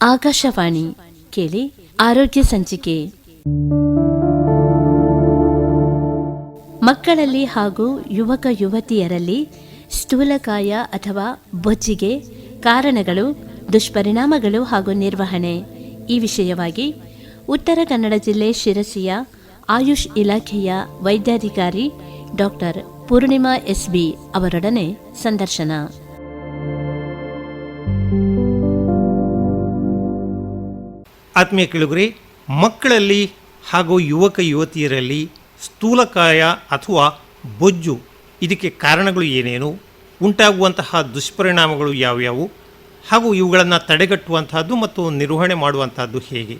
ಆಕಾಶವಾಣಿ ಕೇಳಿ ಆರೋಗ್ಯ ಸಂಚಿಕೆ. ಮಕ್ಕಳಲ್ಲಿ ಹಾಗೂ ಯುವಕ ಯುವತಿಯರಲ್ಲಿ ಸ್ಥೂಲಕಾಯ ಅಥವಾ ಬೊಜ್ಜಿಗೆ ಕಾರಣಗಳು, ದುಷ್ಪರಿಣಾಮಗಳು ಹಾಗೂ ನಿರ್ವಹಣೆ. ಈ ವಿಷಯವಾಗಿ ಉತ್ತರ ಕನ್ನಡ ಜಿಲ್ಲೆ ಶಿರಸಿಯ ಆಯುಷ್ ಇಲಾಖೆಯ ವೈದ್ಯಾಧಿಕಾರಿ ಡಾಕ್ಟರ್ ಪೂರ್ಣಿಮಾ ಎಸ್ಬಿ ಅವರೊಡನೆ ಸಂದರ್ಶನ. ಆತ್ಮೀಯ ಕೇಳುಗರೆ, ಮಕ್ಕಳಲ್ಲಿ ಹಾಗೂ ಯುವಕ ಯುವತಿಯರಲ್ಲಿ ಸ್ಥೂಲಕಾಯ ಅಥವಾ ಬೊಜ್ಜು ಇದಕ್ಕೆ ಕಾರಣಗಳು ಏನೇನು, ಉಂಟಾಗುವಂತಹ ದುಷ್ಪರಿಣಾಮಗಳು ಯಾವ್ಯಾವು ಹಾಗೂ ಇವುಗಳನ್ನು ತಡೆಗಟ್ಟುವಂತಹದ್ದು ಮತ್ತು ನಿರ್ವಹಣೆ ಮಾಡುವಂತಹದ್ದು ಹೇಗೆ?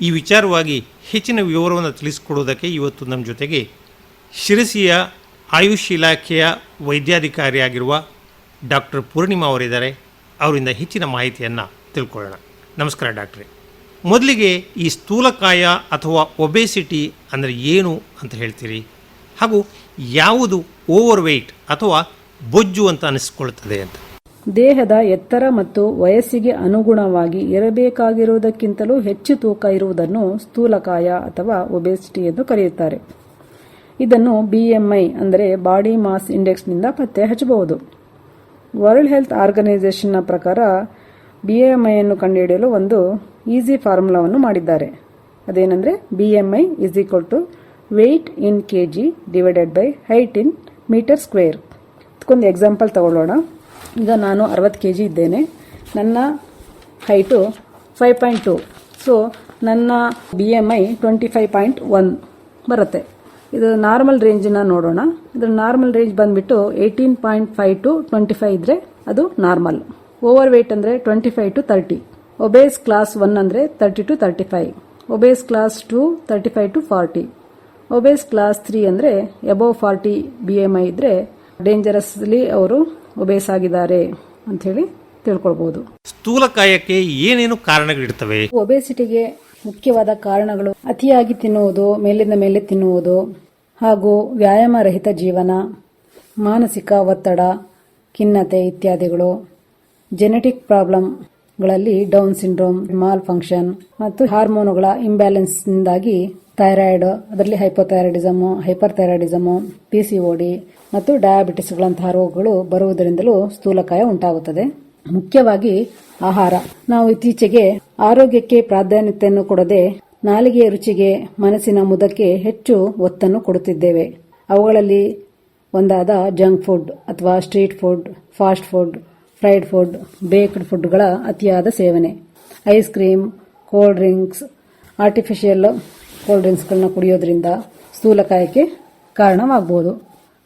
ಈ ವಿಚಾರವಾಗಿ ಹೆಚ್ಚಿನ ವಿವರವನ್ನು ತಿಳಿಸಿಕೊಡುವುದಕ್ಕೆ ಇವತ್ತು ನಮ್ಮ ಜೊತೆಗೆ ಶಿರಸಿಯ ಆಯುಷ್ ಇಲಾಖೆಯ ವೈದ್ಯಾಧಿಕಾರಿಯಾಗಿರುವ ಡಾಕ್ಟರ್ ಪೂರ್ಣಿಮಾ ಅವರಿದ್ದಾರೆ. ಅವರಿಂದ ಹೆಚ್ಚಿನ ಮಾಹಿತಿಯನ್ನು ತಿಳ್ಕೊಳ್ಳೋಣ. ನಮಸ್ಕಾರ ಡಾಕ್ಟ್ರೇ. ಮೊದಲಿಗೆ ಈ ಸ್ಥೂಲಕಾಯ ಅಥವಾ ಒಬೆಸಿಟಿ ಅಂದರೆ ಏನು ಅಂತ ಹೇಳ್ತೀರಿ? ಹಾಗೂ ಯಾವುದು ಓವರ್ ವೆಯ್ಟ್ ಅಥವಾ ಬೊಜ್ಜು ಅಂತ ಅನಿಸ್ಕೊಳ್ತದೆ ಅಂತ. ದೇಹದ ಎತ್ತರ ಮತ್ತು ವಯಸ್ಸಿಗೆ ಅನುಗುಣವಾಗಿ ಇರಬೇಕಾಗಿರುವುದಕ್ಕಿಂತಲೂ ಹೆಚ್ಚು ತೂಕ ಇರುವುದನ್ನು ಸ್ಥೂಲಕಾಯ ಅಥವಾ ಒಬೆಸಿಟಿ ಎಂದು ಕರೆಯುತ್ತಾರೆ. ಇದನ್ನು ಬಿಎಂಐ ಅಂದರೆ ಬಾಡಿ ಮಾಸ್ ಇಂಡೆಕ್ಸ್ನಿಂದ ಪತ್ತೆ ಹಚ್ಚಬಹುದು. ವರ್ಲ್ಡ್ ಹೆಲ್ತ್ ಆರ್ಗನೈಸೇಷನ್ನ ಪ್ರಕಾರ ಬಿಎಂಐ ಅನ್ನು ಕಂಡುಹಿಡಿಯಲು ಒಂದು ಈಸಿ ಫಾರ್ಮುಲಾವನ್ನು ಮಾಡಿದ್ದಾರೆ. ಅದೇನೆಂದರೆ I is equal to weight in K G divided by height in meter square ಇದಕ್ಕೊಂದು ಎಕ್ಸಾಂಪಲ್ ತಗೊಳ್ಳೋಣ. ಈಗ ನಾನು ಅರವತ್ತು ಕೆ ಜಿ ಇದ್ದೇನೆ. ನನ್ನ height five point two so ನನ್ನ B M I twenty five point one ಬರುತ್ತೆ. ಇದು ನಾರ್ಮಲ್ ರೇಂಜನ್ನ ನೋಡೋಣ. ಇದ್ರ ನಾರ್ಮಲ್ ರೇಂಜ್ ಬಂದುಬಿಟ್ಟು eighteen point five to twenty five ಇದ್ರೆ ಅದು ನಾರ್ಮಲ್ ಓವರ್ ವೇಟ್ ಅಂದರೆ twenty five to thirty obese class one ಅಂದರೆ thirty to thirty five obese class two thirty five to forty obese class three ಅಂದರೆ above forty B M I ಇದ್ರೆ dangerously ಅವರು obeys ಆಗಿದ್ದಾರೆ ಅಂಥೇಳಿ ತಿಳ್ಕೊಳ್ಬಹುದು ಸ್ಥೂಲಕಾಯಕ್ಕೆ ಏನೇನು ಕಾರಣಗಳಿರ್ತವೆ? ಒಬೇಸಿಟಿಗೆ ಮುಖ್ಯವಾದ ಕಾರಣಗಳು ಅತಿಯಾಗಿ ತಿನ್ನುವುದು ಮೇಲಿಂದ ಮೇಲೆ ತಿನ್ನುವುದು ಹಾಗೂ ವ್ಯಾಯಾಮ ರಹಿತ ಜೀವನ ಮಾನಸಿಕ ಒತ್ತಡ ಖಿನ್ನತೆ ಇತ್ಯಾದಿಗಳು ಜೆನೆಟಿಕ್ ಪ್ರಾಬ್ಲಮ್ಗಳಲ್ಲಿ ಡೌನ್ ಸಿಂಡ್ರೋಮ್, ಮಾಲ್ ಫಂಕ್ಷನ್ ಮತ್ತು ಹಾರ್ಮೋನುಗಳ ಇಂಬ್ಯಾಲೆನ್ಸ್ ನಿಂದಾಗಿ ಥೈರಾಯ್ಡ್, ಅದರಲ್ಲಿ ಹೈಪೋಥೈರಾಯ್ಡಿಸಮ್ ಹೈಪರ್ ಥೈರಾಯ್ಡಿಸಮ್ ಪಿಸಿಒಡಿ ಮತ್ತು ಡಯಾಬಿಟಿಸ್ಗಳಂತಹ ರೋಗಗಳು ಬರುವುದರಿಂದಲೂ ಸ್ಥೂಲಕಾಯ ಉಂಟಾಗುತ್ತದೆ. ಮುಖ್ಯವಾಗಿ ಆಹಾರ. ನಾವು ಇತ್ತೀಚೆಗೆ ಆರೋಗ್ಯಕ್ಕೆ ಪ್ರಾಧಾನ್ಯತೆಯನ್ನು ಕೊಡದೆ ನಾಲಿಗೆಯ ರುಚಿಗೆ, ಮನಸ್ಸಿನ ಮುದಕ್ಕೆ ಹೆಚ್ಚು ಒತ್ತನ್ನು ಕೊಡುತ್ತಿದ್ದೇವೆ. ಅವುಗಳಲ್ಲಿ ಒಂದಾದ ಜಂಕ್ ಫುಡ್ ಅಥವಾ street food, fast food fried food, baked ಫುಡ್ಗಳ ಅತಿಯಾದ ಸೇವನೆ. Ice cream, cold drinks, artificial cold ಡ್ರಿಂಕ್ಸ್ಗಳನ್ನ ಕುಡಿಯೋದ್ರಿಂದ ಸ್ಥೂಲಕಾಯಕ್ಕೆ ಕಾರಣವಾಗಬಹುದು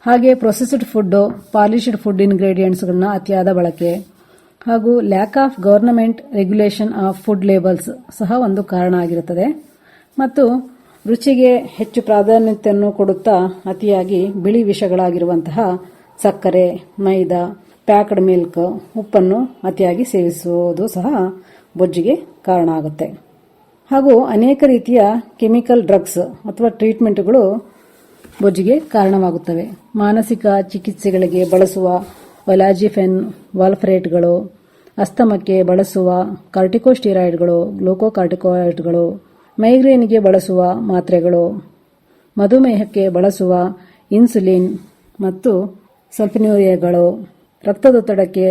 ಹಾಗೆ ಪ್ರೊಸೆಸ್ಡ್ ಫುಡ್, ಪಾಲಿಶ್ಡ್ ಫುಡ್ ಇನ್ಗ್ರೀಡಿಯೆಂಟ್ಸ್ಗಳನ್ನ ಅತಿಯಾದ ಬಳಕೆ ಹಾಗೂ lack of government regulation of food labels ಸಹ ಒಂದು ಕಾರಣ ಆಗಿರುತ್ತದೆ. ಮತ್ತು ರುಚಿಗೆ ಹೆಚ್ಚು ಪ್ರಾಧಾನ್ಯತೆಯನ್ನು ಕೊಡುತ್ತಾ ಅತಿಯಾಗಿ ಬಿಳಿ ವಿಷಗಳಾಗಿರುವಂತಹ ಸಕ್ಕರೆ, ಮೈದಾ ಪ್ಯಾಕ್ಡ್ ಮಿಲ್ಕ್ ಉಪ್ಪನ್ನು ಅತಿಯಾಗಿ ಸೇವಿಸುವುದು ಸಹ ಬೊಜ್ಜಿಗೆ ಕಾರಣ ಆಗುತ್ತೆ. ಹಾಗೂ ಅನೇಕ ರೀತಿಯ ಕೆಮಿಕಲ್ ಡ್ರಗ್ಸ್ ಅಥವಾ ಟ್ರೀಟ್ಮೆಂಟ್ಗಳು ಬೊಜ್ಜಿಗೆ ಕಾರಣವಾಗುತ್ತವೆ. ಮಾನಸಿಕ ಚಿಕಿತ್ಸೆಗಳಿಗೆ ಬಳಸುವ ವಲಾಜಿಫೆನ್, ವಾಲ್ಫ್ರೇಟ್ಗಳು, ಅಸ್ತಮಕ್ಕೆ ಬಳಸುವ ಕಾರ್ಟಿಕೋಸ್ಟಿರಾಯ್ಡ್ಗಳು, ಗ್ಲೂಕೋಕಾರ್ಟಿಕಾಯ್ಡ್ಗಳು, ಮೈಗ್ರೇನ್ಗೆ ಬಳಸುವ ಮಾತ್ರೆಗಳು, ಮಧುಮೇಹಕ್ಕೆ ಬಳಸುವ ಇನ್ಸುಲಿನ್ ಮತ್ತು ಸಲ್ಫಿನ್ಯೂರಿಯಾಗಳು ರಕ್ತದೊತ್ತಡಕ್ಕೆ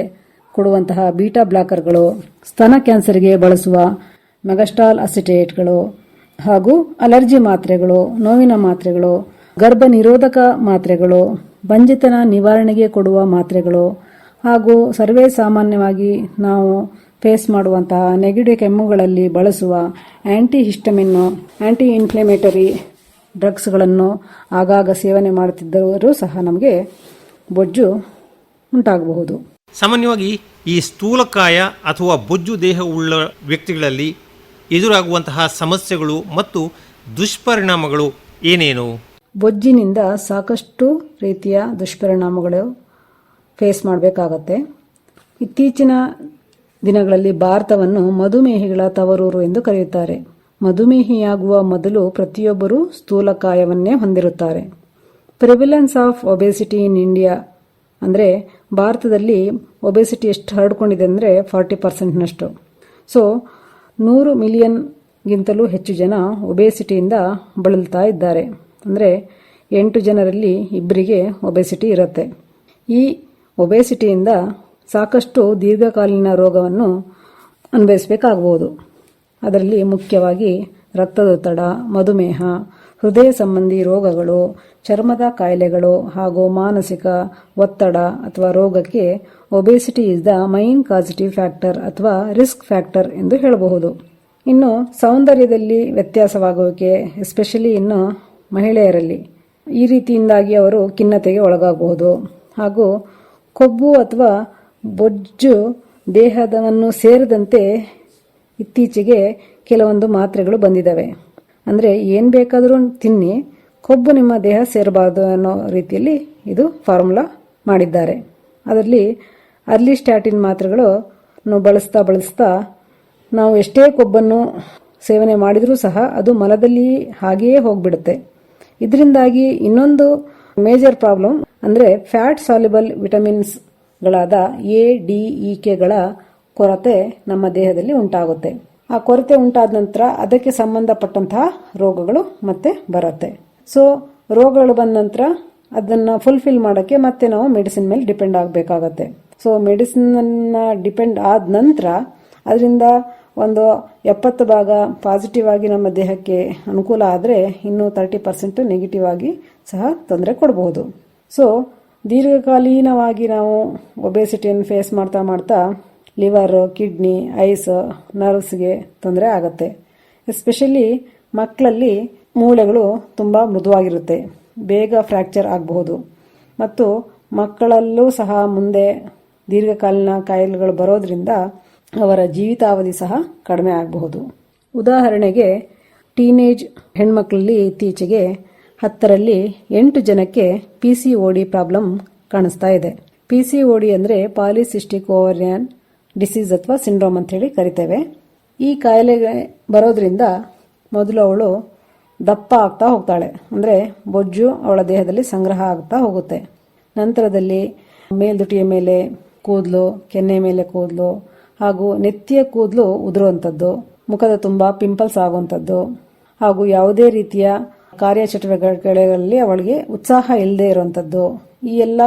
ಕೊಡುವಂತಹ ಬೀಟಾ ಬ್ಲಾಕರ್ಗಳು, ಸ್ತನ ಕ್ಯಾನ್ಸರ್ಗೆ ಬಳಸುವ ಮೆಗಸ್ಟಾಲ್ ಅಸಿಟೇಟ್ಗಳು ಹಾಗೂ ಅಲರ್ಜಿ ಮಾತ್ರೆಗಳು, ನೋವಿನ ಮಾತ್ರೆಗಳು, ಗರ್ಭ ನಿರೋಧಕ ಮಾತ್ರೆಗಳು, ಬಂಜಿತನ ನಿವಾರಣೆಗೆ ಕೊಡುವ ಮಾತ್ರೆಗಳು ಹಾಗೂ ಸರ್ವೇ ಸಾಮಾನ್ಯವಾಗಿ ನಾವು ಫೇಸ್ ಮಾಡುವಂತಹ ನೆಗೆಟಿವ್ ಕೆಮ್ಮುಗಳಲ್ಲಿ ಬಳಸುವ ಆಂಟಿ ಹಿಸ್ಟಮಿನ್ ಆಂಟಿ ಇನ್ಫ್ಲಮೇಟರಿ ಡ್ರಗ್ಸ್ಗಳನ್ನು ಆಗಾಗ ಸೇವನೆ ಮಾಡುತ್ತಿದ್ದವರು ಸಹ ನಮಗೆ ಬೊಜ್ಜು ಉಂಟಾಗಬಹುದು. ಸಾಮಾನ್ಯವಾಗಿ ಈ ಸ್ಥೂಲಕಾಯ ಅಥವಾ ಬೊಜ್ಜು ದೇಹವುಳ್ಳ ವ್ಯಕ್ತಿಗಳಲ್ಲಿ ಎದುರಾಗುವಂತಹ ಸಮಸ್ಯೆಗಳು ಮತ್ತು ದುಷ್ಪರಿಣಾಮಗಳು ಏನೇನು? ಬೊಜ್ಜಿನಿಂದ ಸಾಕಷ್ಟು ರೀತಿಯ ದುಷ್ಪರಿಣಾಮಗಳು ಫೇಸ್ ಮಾಡಬೇಕಾಗತ್ತೆ. ಇತ್ತೀಚಿನ ದಿನಗಳಲ್ಲಿ ಭಾರತವನ್ನು ಮಧುಮೇಹಿಗಳ ತವರೂರು ಎಂದು ಕರೆಯುತ್ತಾರೆ. ಮಧುಮೇಹಿಯಾಗುವ ಮೊದಲು ಪ್ರತಿಯೊಬ್ಬರೂ ಸ್ಥೂಲಕಾಯವನ್ನೇ ಹೊಂದಿರುತ್ತಾರೆ. Prevalence of obesity in India ಅಂದರೆ ಭಾರತದಲ್ಲಿ ಒಬೆಸಿಟಿ ಎಷ್ಟು ಹರಡ್ಕೊಂಡಿದೆ ಅಂದರೆ ಫಾರ್ಟಿ ಪರ್ಸೆಂಟ್ನಷ್ಟು ಸೊ ನೂರು ಮಿಲಿಯನ್ಗಿಂತಲೂ ಹೆಚ್ಚು ಜನ ಒಬೆಸಿಟಿಯಿಂದ ಬಳಲ್ತಾ ಇದ್ದಾರೆ. ಅಂದರೆ ಎಂಟು ಜನರಲ್ಲಿ ಇಬ್ಬರಿಗೆ ಒಬೆಸಿಟಿ ಇರುತ್ತೆ. ಈ ಒಬೆಸಿಟಿಯಿಂದ ಸಾಕಷ್ಟು ದೀರ್ಘಕಾಲೀನ ರೋಗವನ್ನು ಅನುಭವಿಸಬೇಕಾಗಬಹುದು ಅದರಲ್ಲಿ ಮುಖ್ಯವಾಗಿ ರಕ್ತದೊತ್ತಡ, ಮಧುಮೇಹ, ಹೃದಯ ಸಂಬಂಧಿ ರೋಗಗಳು ಚರ್ಮದ ಕಾಯಿಲೆಗಳು ಹಾಗೂ ಮಾನಸಿಕ ಒತ್ತಡ ಅಥವಾ ರೋಗಕ್ಕೆ obesity is the main causative factor ಅಥವಾ ರಿಸ್ಕ್ ಫ್ಯಾಕ್ಟರ್ ಎಂದು ಹೇಳಬಹುದು. ಇನ್ನು ಸೌಂದರ್ಯದಲ್ಲಿ ವ್ಯತ್ಯಾಸವಾಗುವಿಕೆ ಎಸ್ಪೆಷಲಿ ಇನ್ನು ಮಹಿಳೆಯರಲ್ಲಿ. ಈ ರೀತಿಯಿಂದಾಗಿ ಅವರು ಖಿನ್ನತೆಗೆ ಒಳಗಾಗಬಹುದು. ಹಾಗೂ ಕೊಬ್ಬು ಅಥವಾ ಬೊಜ್ಜು ದೇಹದವನ್ನು ಸೇರದಂತೆ ಇತ್ತೀಚೆಗೆ ಕೆಲವೊಂದು ಮಾತ್ರೆಗಳು ಬಂದಿದ್ದಾವೆ. ಅಂದರೆ ಏನು ಬೇಕಾದರೂ ತಿನ್ನಿ ಕೊಬ್ಬು ನಿಮ್ಮ ದೇಹ ಸೇರಬಾರದು ಅನ್ನೋ ರೀತಿಯಲ್ಲಿ ಇದು ಫಾರ್ಮುಲಾ ಮಾಡಿದ್ದಾರೆ. ಅದರಲ್ಲಿ ಅರ್ಲಿ ಸ್ಟ್ಯಾಟಿನ್ ಮಾತ್ರೆಗಳು ಬಳಸ್ತಾ ಬಳಸ್ತಾ ನಾವು ಎಷ್ಟೇ ಕೊಬ್ಬನ್ನು ಸೇವನೆ ಮಾಡಿದರೂ ಸಹ ಅದು ಮಲದಲ್ಲಿ ಹಾಗೆಯೇ ಹೋಗ್ಬಿಡುತ್ತೆ. ಇದರಿಂದಾಗಿ ಇನ್ನೊಂದು ಮೇಜರ್ ಪ್ರಾಬ್ಲಮ್ ಅಂದರೆ ಫ್ಯಾಟ್ ಸಾಲ್ಯುಬಲ್ ವಿಟಮಿನ್ಸ್ಗಳಾದ ಎ, ಡಿ, ಇ ಕೆಗಳ ಕೊರತೆ ನಮ್ಮ ದೇಹದಲ್ಲಿ ಉಂಟಾಗುತ್ತೆ. ಆ ಕೊರತೆ ಉಂಟಾದ ನಂತರ ಅದಕ್ಕೆ ಸಂಬಂಧಪಟ್ಟಂತಹ ರೋಗಗಳು ಮತ್ತೆ ಬರುತ್ತೆ. ಸೊ ರೋಗಗಳು ಬಂದ ನಂತರ ಅದನ್ನು ಫುಲ್ಫಿಲ್ ಮಾಡೋಕ್ಕೆ ಮತ್ತೆ ನಾವು ಮೆಡಿಸಿನ್ ಮೇಲೆ ಡಿಪೆಂಡ್ ಆಗಬೇಕಾಗತ್ತೆ. ಸೊ ಮೆಡಿಸಿನನ್ನು ಡಿಪೆಂಡ್ ಆದ ನಂತರ ಅದರಿಂದ ಒಂದು ಎಪ್ಪತ್ತು ಭಾಗ ಪಾಸಿಟಿವ್ ಆಗಿ ನಮ್ಮ ದೇಹಕ್ಕೆ ಅನುಕೂಲ ಆದರೆ ಇನ್ನೂ ತರ್ಟಿ ಪರ್ಸೆಂಟ್ ನೆಗೆಟಿವ್ ಆಗಿ ಸಹ ತೊಂದರೆ ಕೊಡಬಹುದು ಸೊ ದೀರ್ಘಕಾಲೀನವಾಗಿ ನಾವು ಒಬೆಸಿಟಿಯನ್ನು ಫೇಸ್ ಮಾಡ್ತಾ ಮಾಡ್ತಾ ಲಿವರ್ ಕಿಡ್ನಿ ಐಸ್ ನರ್ವ್ಸ್ಗೆ ತೊಂದರೆ ಆಗುತ್ತೆ. ಎಸ್ಪೆಷಲಿ ಮಕ್ಕಳಲ್ಲಿ ಮೂಳೆಗಳು ತುಂಬ ಮೃದುವಾಗಿರುತ್ತೆ. ಬೇಗ ಫ್ರ್ಯಾಕ್ಚರ್ ಆಗಬಹುದು. ಮತ್ತು ಮಕ್ಕಳಲ್ಲೂ ಸಹ ಮುಂದೆ ದೀರ್ಘಕಾಲೀನ ಕಾಯಿಲೆಗಳು ಬರೋದ್ರಿಂದ ಅವರ ಜೀವಿತಾವಧಿ ಸಹ ಕಡಿಮೆ ಆಗಬಹುದು. ಉದಾಹರಣೆಗೆ, ಟೀನೇಜ್ ಹೆಣ್ಮಕ್ಳಲ್ಲಿ ಇತ್ತೀಚೆಗೆ ಹತ್ತರಲ್ಲಿ ಎಂಟು ಜನಕ್ಕೆ ಪಿ ಸಿ ಡಿ ಪ್ರಾಬ್ಲಮ್ ಕಾಣಿಸ್ತಾ ಇದೆ. ಪಿ ಸಿ ಡಿ ಅಂದರೆ ಪಾಲಿಸಿಸ್ಟಿಕ್ ಓವರ್ಯಾನ್ ಡಿಸೀಸ್ ಅಥವಾ ಸಿಂಡ್ರೋಮ್ ಅಂತ ಹೇಳಿ ಕರಿತೇವೆ. ಈ ಕಾಯಿಲೆ ಬರೋದ್ರಿಂದ ಮೊದಲು ಅವಳು ದಪ್ಪ ಆಗ್ತಾ ಹೋಗ್ತಾಳೆ. ಅಂದರೆ ಬೊಜ್ಜು ಅವಳ ದೇಹದಲ್ಲಿ ಸಂಗ್ರಹ ಆಗ್ತಾ ಹೋಗುತ್ತೆ. ನಂತರದಲ್ಲಿ ಮೇಲ್ದುಟಿಯ ಮೇಲೆ ಕೂದಲು, ಕೆನ್ನೆ ಮೇಲೆ ಕೂದಲು, ಹಾಗೂ ನೆತ್ತಿಯ ಕೂದಲು ಉದುರುವಂಥದ್ದು, ಮುಖದ ತುಂಬ ಪಿಂಪಲ್ಸ್ ಆಗುವಂಥದ್ದು, ಹಾಗೂ ಯಾವುದೇ ರೀತಿಯ ಕಾರ್ಯಚಟುವಟಿಕೆಗಳಲ್ಲಿ ಅವಳಿಗೆ ಉತ್ಸಾಹ ಇಲ್ಲದೆ ಇರುವಂಥದ್ದು. ಈ ಎಲ್ಲ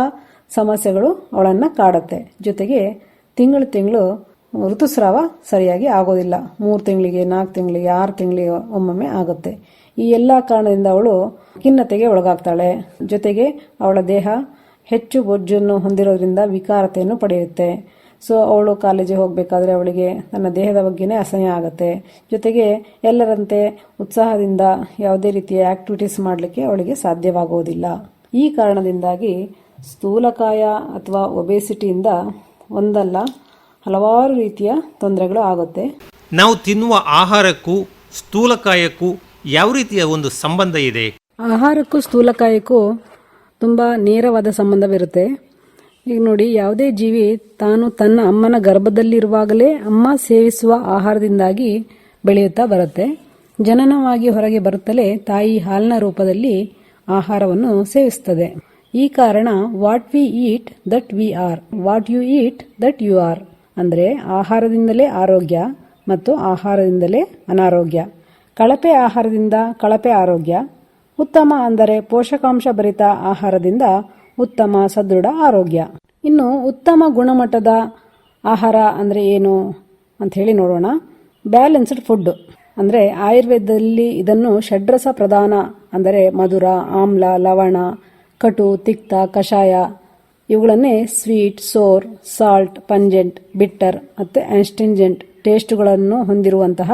ಸಮಸ್ಯೆಗಳು ಅವಳನ್ನು ಕಾಡುತ್ತೆ. ಜೊತೆಗೆ ತಿಂಗಳು ತಿಂಗಳು ಋತುಸ್ರಾವ ಸರಿಯಾಗಿ ಆಗೋದಿಲ್ಲ. ಮೂರು ತಿಂಗಳಿಗೆ, ನಾಲ್ಕು ತಿಂಗಳಿಗೆ, ಆರು ತಿಂಗಳಿಗೆ ಒಮ್ಮೊಮ್ಮೆ ಆಗುತ್ತೆ. ಈ ಎಲ್ಲ ಕಾರಣದಿಂದ ಅವಳು ಖಿನ್ನತೆಗೆ ಒಳಗಾಗ್ತಾಳೆ. ಜೊತೆಗೆ ಅವಳ ದೇಹ ಹೆಚ್ಚು ಬೊಜ್ಜನ್ನು ಹೊಂದಿರೋದ್ರಿಂದ ವಿಕಾರತೆಯನ್ನು ಪಡೆಯುತ್ತೆ. ಸೊ ಅವಳು ಕಾಲೇಜಿಗೆ ಹೋಗಬೇಕಾದ್ರೆ ಅವಳಿಗೆ ತನ್ನ ದೇಹದ ಬಗ್ಗೆನೇ ಅಸಹ್ಯ ಆಗುತ್ತೆ. ಜೊತೆಗೆ ಎಲ್ಲರಂತೆ ಉತ್ಸಾಹದಿಂದ ಯಾವುದೇ ರೀತಿಯ ಆಕ್ಟಿವಿಟೀಸ್ ಮಾಡಲಿಕ್ಕೆ ಅವಳಿಗೆ ಸಾಧ್ಯವಾಗುವುದಿಲ್ಲ. ಈ ಕಾರಣದಿಂದಾಗಿ ಸ್ಥೂಲಕಾಯ ಅಥವಾ ಒಬೆಸಿಟಿಯಿಂದ ಒಂದಲ್ಲ, ಹಲವಾರು ರೀತಿಯ ತೊಂದರೆಗಳು ಆಗುತ್ತೆ. ನಾವು ತಿನ್ನುವ ಆಹಾರಕ್ಕೂ, ಸ್ಥೂಲಕಾಯಕ್ಕೂ ಯಾವ ರೀತಿಯ ಒಂದು ಸಂಬಂಧ ಇದೆ? ಆಹಾರಕ್ಕೂ ಸ್ಥೂಲಕಾಯಕ್ಕೂ ತುಂಬ ನೇರವಾದ ಸಂಬಂಧವಿರುತ್ತೆ. ಈಗ ನೋಡಿ, ಯಾವುದೇ ಜೀವಿ ತಾನು ತನ್ನ ಅಮ್ಮನ ಗರ್ಭದಲ್ಲಿರುವಾಗಲೇ ಅಮ್ಮ ಸೇವಿಸುವ ಆಹಾರದಿಂದಾಗಿ ಬೆಳೆಯುತ್ತಾ ಬರುತ್ತೆ. ಜನನವಾಗಿ ಹೊರಗೆ ಬರುತ್ತಲೇ ತಾಯಿ ಹಾಲಿನ ರೂಪದಲ್ಲಿ ಆಹಾರವನ್ನು ಸೇವಿಸುತ್ತದೆ. ಈ ಕಾರಣ what we eat that we are what you eat that you are ಅಂದರೆ ಆಹಾರದಿಂದಲೇ ಆರೋಗ್ಯ ಮತ್ತು ಆಹಾರದಿಂದಲೇ ಅನಾರೋಗ್ಯ. ಕಳಪೆ ಆಹಾರದಿಂದ ಕಳಪೆ ಆರೋಗ್ಯ, ಉತ್ತಮ ಅಂದರೆ ಪೋಷಕಾಂಶ ಭರಿತ ಆಹಾರದಿಂದ ಉತ್ತಮ ಸದೃಢ ಆರೋಗ್ಯ. ಇನ್ನು ಉತ್ತಮ ಗುಣಮಟ್ಟದ ಆಹಾರ ಅಂದರೆ ಏನು ಅಂತ ಹೇಳಿ ನೋಡೋಣ. ಬ್ಯಾಲೆನ್ಸ್ಡ್ ಫುಡ್ ಅಂದರೆ ಆಯುರ್ವೇದದಲ್ಲಿ ಇದನ್ನು ಷಡ್ರಸ ಪ್ರಧಾನ ಅಂದರೆ ಮಧುರ, ಆಮ್ಲ, ಲವಣ, ಕಟು, ತಿಕ್ತ, ಕಷಾಯ ಇವುಗಳನ್ನೇ sweet, sour, salt, pungent, bitter ಮತ್ತು ಆನ್ಸ್ಟಿಂಜೆಂಟ್ ಟೇಸ್ಟ್ಗಳನ್ನು ಹೊಂದಿರುವಂತಹ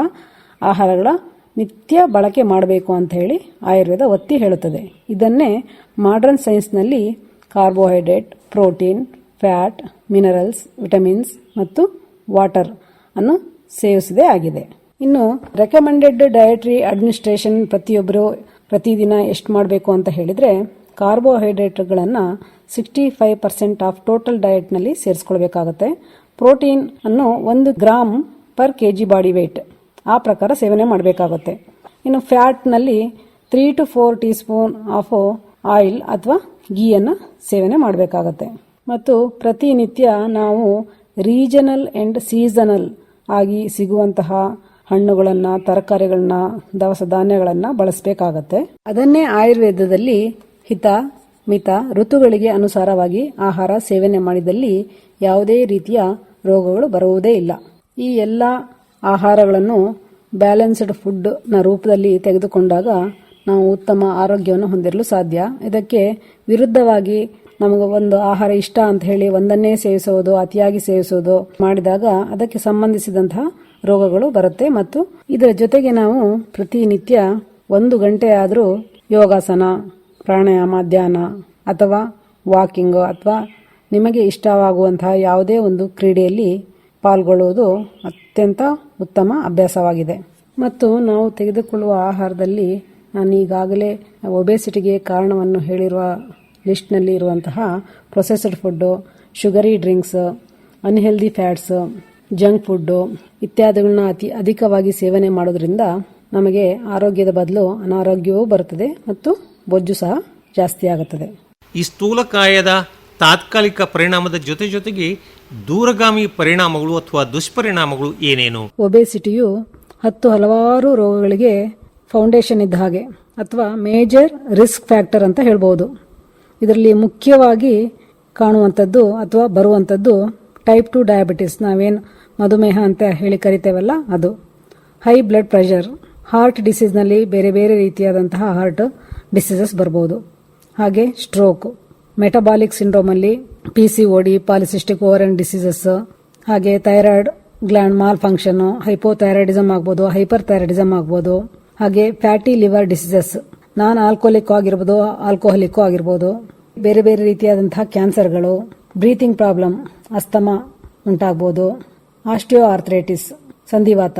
ಆಹಾರಗಳ ನಿತ್ಯ ಬಳಕೆ ಮಾಡಬೇಕು ಅಂತ ಹೇಳಿ ಆಯುರ್ವೇದ ಒತ್ತಿ ಹೇಳುತ್ತದೆ. ಇದನ್ನೇ modern ಸೈನ್ಸ್ನಲ್ಲಿ carbohydrate protein fat minerals vitamins ಮತ್ತು ವಾಟರ್ ಅನ್ನು ಸೇವಿಸದೇ ಆಗಿದೆ. ಇನ್ನು ರೆಕಮೆಂಡೆಡ್ ಡಯಟ್ರಿ ಅಡ್ಮಿನಿಸ್ಟ್ರೇಷನ್ ಪ್ರತಿಯೊಬ್ಬರು ಪ್ರತಿದಿನ ಎಷ್ಟು ಮಾಡಬೇಕು ಅಂತ ಹೇಳಿದರೆ ಕಾರ್ಬೋಹೈಡ್ರೇಟ್ಗಳನ್ನು sixty five percent of total ಡಯಟ್ನಲ್ಲಿ ಸೇರಿಸ್ಕೊಳ್ಬೇಕಾಗತ್ತೆ. ಪ್ರೋಟೀನ್ ಅನ್ನು ಒಂದು gram per K G body weight ಆ ಪ್ರಕಾರ ಸೇವನೆ ಮಾಡಬೇಕಾಗುತ್ತೆ. ಇನ್ನು ಫ್ಯಾಟ್ನಲ್ಲಿ three to four teaspoon of oil ಅಥವಾ ಗೀಯನ್ನು ಸೇವನೆ ಮಾಡಬೇಕಾಗತ್ತೆ. ಮತ್ತು ಪ್ರತಿನಿತ್ಯ ನಾವು ರೀಜನಲ್ ಆ್ಯಂಡ್ ಸೀಸನಲ್ ಆಗಿ ಸಿಗುವಂತಹ ಹಣ್ಣುಗಳನ್ನು, ತರಕಾರಿಗಳನ್ನ, ದವಸ ಧಾನ್ಯಗಳನ್ನು ಬಳಸಬೇಕಾಗತ್ತೆ. ಅದನ್ನೇ ಆಯುರ್ವೇದದಲ್ಲಿ ಹಿತ, ಮಿತ, ಋತುಗಳಿಗೆ ಅನುಸಾರವಾಗಿ ಆಹಾರ ಸೇವನೆ ಮಾಡಿದಲ್ಲಿ ಯಾವುದೇ ರೀತಿಯ ರೋಗಗಳು ಬರುವುದೇ ಇಲ್ಲ. ಈ ಎಲ್ಲ ಆಹಾರಗಳನ್ನು ಬ್ಯಾಲೆನ್ಸ್ಡ್ ಫುಡ್ನ ರೂಪದಲ್ಲಿ ತೆಗೆದುಕೊಂಡಾಗ ನಾವು ಉತ್ತಮ ಆರೋಗ್ಯವನ್ನು ಹೊಂದಿರಲು ಸಾಧ್ಯ. ಇದಕ್ಕೆ ವಿರುದ್ಧವಾಗಿ ನಮಗೆ ಒಂದು ಆಹಾರ ಇಷ್ಟ ಅಂತ ಹೇಳಿ ಒಂದನ್ನೇ ಸೇವಿಸುವುದು ಅತಿಯಾಗಿ ಸೇವಿಸುವುದು ಮಾಡಿದಾಗ ಅದಕ್ಕೆ ಸಂಬಂಧಿಸಿದಂತಹ ರೋಗಗಳು ಬರುತ್ತೆ. ಮತ್ತು ಇದರ ಜೊತೆಗೆ ನಾವು ಪ್ರತಿನಿತ್ಯ ಒಂದು ಗಂಟೆ ಯೋಗಾಸನ, ಪ್ರಾಣಾಯಾಮ, ಧ್ಯಾನ ಅಥವಾ ವಾಕಿಂಗ್ ಅಥವಾ ನಿಮಗೆ ಇಷ್ಟವಾಗುವಂತಹ ಯಾವುದೇ ಒಂದು ಕ್ರೀಡೆಯಲ್ಲಿ ಪಾಲ್ಗೊಳ್ಳುವುದು ಅತ್ಯಂತ ಉತ್ತಮ ಅಭ್ಯಾಸವಾಗಿದೆ. ಮತ್ತು ನಾವು ತೆಗೆದುಕೊಳ್ಳುವ ಆಹಾರದಲ್ಲಿ ನಾನು ಈಗಾಗಲೇ ಒಬೆಸಿಟಿಗೆ ಕಾರಣವನ್ನು ಹೇಳಿರುವ ಲಿಸ್ಟ್ನಲ್ಲಿ ಇರುವಂತಹ processed food, sugary drinks, unhealthy fats, junk food ಇತ್ಯಾದಿಗಳನ್ನ ಅತಿ ಅಧಿಕವಾಗಿ ಸೇವನೆ ಮಾಡೋದ್ರಿಂದ ನಮಗೆ ಆರೋಗ್ಯದ ಬದಲು ಅನಾರೋಗ್ಯವೂ ಬರುತ್ತದೆ ಮತ್ತು ಬೊಜ್ಜು ಸಹ ಜಾಸ್ತಿ ಆಗುತ್ತದೆ ಈ ಸ್ಥೂಲಕಾಯದ ತಾತ್ಕಾಲಿಕ ಪರಿಣಾಮದ ಜೊತೆ ಜೊತೆಗೆ ದೂರಗಾಮಿ ಪರಿಣಾಮಗಳು ಅಥವಾ ದುಷ್ಪರಿಣಾಮಗಳು ಏನೇನು? ಒಬೆಸಿಟಿಯು ಹತ್ತು ಹಲವಾರು ರೋಗಗಳಿಗೆ ಫೌಂಡೇಶನ್ ಇದ್ದ ಹಾಗೆ, ಅಥವಾ ಮೇಜರ್ ರಿಸ್ಕ್ ಫ್ಯಾಕ್ಟರ್ ಅಂತ ಹೇಳ್ಬೋದು. ಇದರಲ್ಲಿ ಮುಖ್ಯವಾಗಿ ಕಾಣುವಂಥದ್ದು ಅಥವಾ ಬರುವಂಥದ್ದು ಟೈಪ್ ಟು ಡಯಾಬಿಟಿಸ್. ನಾವೇನು ಮಧುಮೇಹ ಅಂತ ಹೇಳಿ ಕರಿತೇವಲ್ಲ ಅದು. ಹೈ ಬ್ಲಡ್ ಪ್ರೆಷರ್, ಹಾರ್ಟ್ ಡಿಸೀಸ್ನಲ್ಲಿ ಬೇರೆ ಬೇರೆ ರೀತಿಯಾದಂತಹ ಹಾರ್ಟ್ ಡಿಸೀಸಸ್ ಬರ್ಬೋದು. ಹಾಗೆ stroke. Metabolic ಸಿಂಡ್ರೋಮಲ್ಲಿ P C O D polycystic ovarian diseases ಹಾಗೆ thyroid gland malfunction hypothyroidism ಆಗ್ಬೋದು ಹೈಪರ್ ಥೈರಾಯ್ಡಿಸಮ್ ಆಗ್ಬೋದು, ಹಾಗೆ fatty liver diseases non alcoholic ಆಗಿರ್ಬೋದು ಆಲ್ಕೋಹಾಲಿಕ್ ಆಗಿರ್ಬೋದು, ಬೇರೆ ಬೇರೆ ರೀತಿಯಾದಂತಹ ಕ್ಯಾನ್ಸರ್ಗಳು, ಬ್ರೀತಿಂಗ್ ಪ್ರಾಬ್ಲಮ್, ಅಸ್ತಮ ಉಂಟಾಗ್ಬೋದು ಆಸ್ಟಿಯೋ ಆರ್ಥ್ರೈಟಿಸ್ ಸಂಧಿವಾತ,